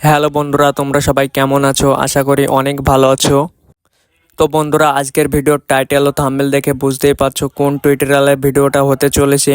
Hello বন্ধুরা, তোমরা সবাই কেমন আছো? আশা করি অনেক ভালো আছো। তো বন্ধুরা, আজকের ভিডিওর টাইটেল ও থাম্বেল দেখে বুঝতেই পারছ কোন টুইটারালের ভিডিওটা হতে চলেছে।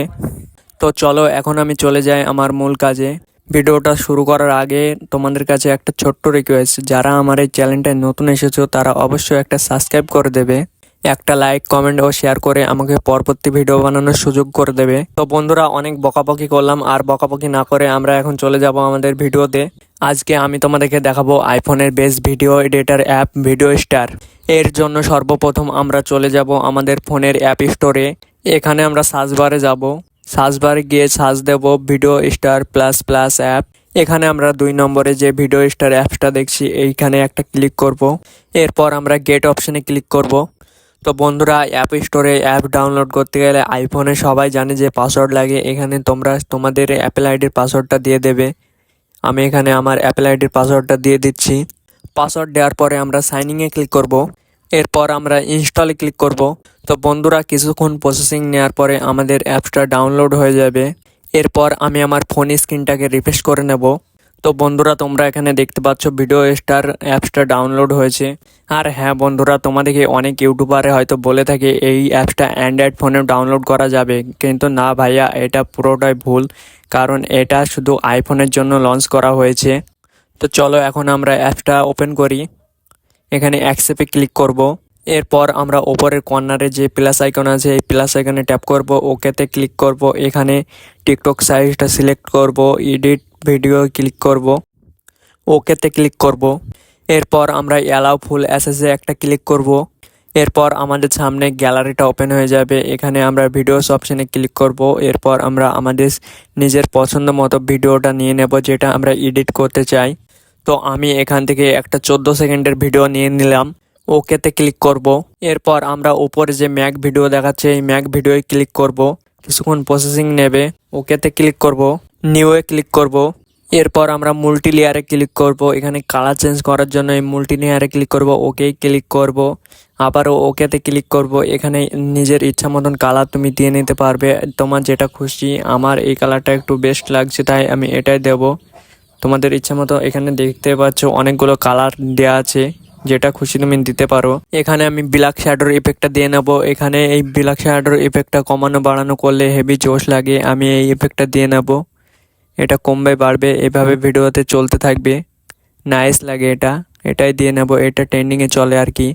তো চলো, এখন আমি চলে যাই আমার মূল কাজে। ভিডিওটা শুরু করার আগে তোমাদের কাছে একটা ছোট্ট রিকোয়েস্ট যারা আমার এই চ্যানেলটায় নতুন এসেছ, তারা অবশ্যই একটা সাবস্ক্রাইব করে দেবে। একটা লাইক কমেন্ট ও শেয়ার করে আমাকে পরবর্তী ভিডিও বানানোর সুযোগ করে দেবে। তো বন্ধুরা, অনেক বকাবকি করলাম। আর বকাবকি না করে আমরা এখন চলে যাব আমাদের ভিডিওতে আজকে আমি তোমাদেরকে দেখাবো আইফোনের best video editor app video star এর জন্য সর্বপ্রথম আমরা চলে যাব আমাদের ফোনের অ্যাপ স্টোরে এখানে আমরা সার্চ বারে যাব। সার্চ গিয়ে সার্চ দেব video star plus plus app এখানে আমরা দুই নম্বরে যে ভিডিও স্টার অ্যাপসটা দেখছি, এইখানে একটা ক্লিক করব। এরপর আমরা গেট অপশনে ক্লিক করব। তো বন্ধুরা অ্যাপ স্টোরে অ্যাপ ডাউনলোড করতে গেলে আইফোনে সবাই জানে যে পাসওয়ার্ড লাগে। এখানে তোমরা তোমাদের অ্যাপেল আইডির পাসওয়ার্ডটা দিয়ে দেবে। আমি এখানে আমার অ্যাপেল আইডির পাসওয়ার্ডটা দিয়ে দিচ্ছি। পাসওয়ার্ড দেওয়ার পরে আমরা সাইনিংয়ে ক্লিক করব। এরপর আমরা ইনস্টলে ক্লিক করব। তো বন্ধুরা, কিছুক্ষণ প্রসেসিং নেওয়ার পরে আমাদের অ্যাপসটা ডাউনলোড হয়ে যাবে। এরপর আমি আমার ফোন স্ক্রিনটাকে রিফ্রেশ করে নেব। তো বন্ধুরা, তোমরা এখানে দেখতে পাচ্ছ ভিডিও স্টার অ্যাপসটা ডাউনলোড হয়েছে। আর হ্যাঁ বন্ধুরা, তোমাদেরকে অনেক ইউটিউবারে হয়তো বলে থাকে, এই অ্যাপসটা অ্যান্ড্রয়েড ফোনে ডাউনলোড করা যাবে। কিন্তু না ভাইয়া, এটা পুরোটাই ভুল, কারণ এটা শুধু আইফোনের জন্য লঞ্চ করা হয়েছে। তো চলো এখন আমরা অ্যাপসটা ওপেন করি। এখানে অ্যাকসেপে ক্লিক করব। এরপর আমরা ওপরের কর্নারে যে প্লাস আইকন আছে, এই প্লাস আইকনে ট্যাপ করব, ওকেতে ক্লিক করব। এখানে টিকটক সাইজটা সিলেক্ট করব, এডিট ভিডিও ক্লিক করব। ওকেতে ক্লিক করব। এরপর আমরা অ্যালাউ ফুল অ্যাসেসে একটা ক্লিক করব। এরপর আমাদের সামনে গ্যালারিটা ওপেন হয়ে যাবে। এখানে আমরা ভিডিওস অপশনে ক্লিক করব। এরপর আমরা আমাদের নিজের পছন্দ মতো ভিডিওটা নিয়ে নেব, যেটা আমরা এডিট করতে চাই। তো আমি এখান থেকে একটা চোদ্দ সেকেন্ডের ভিডিও নিয়ে নিলাম। ওকেতে ক্লিক করব। এরপর আমরা উপরে যে ম্যাক ভিডিও দেখাচ্ছে, এই ম্যাক ভিডিওয় ক্লিক করব। কিছুক্ষণ প্রসেসিং নেবে ওকেতে ক্লিক করব নিউয়ে ক্লিক করব, এরপর আমরা মুল্টি লেয়ারে ক্লিক করব, এখানে কালার চেঞ্জ করার জন্য এই মুল্টি লেয়ারে ক্লিক করব ওকে ক্লিক করব, আবারও ওকেতে ক্লিক করব, এখানে নিজের ইচ্ছা মতন কালার তুমি দিয়ে নিতে পারবে, তোমার যেটা খুশি, আমার এই কালারটা একটু বেস্ট লাগছে তাই আমি এটাই দেব, তোমাদের ইচ্ছা মতো এখানে দেখতে পাচ্ছ অনেকগুলো কালার দেওয়া আছে। যেটা খুশি তুমি দিতে পারো। এখানে আমি ব্ল্যাক শ্যাডোর ইফেক্টটা দিয়ে নেব। এখানে এই ব্ল্যাক শ্যাডোর ইফেক্টটা কমানো বাড়ানো করলে হেভি জোশ লাগে। আমি এই ইফেক্টটা দিয়ে নেব। এটা কমবে, বাড়বে, এভাবে ভিডিওতে চলতে থাকবে। নাইস লাগে এটা। এটাই দিয়ে নেব। এটা ট্রেন্ডিংয়ে চলে আর কি।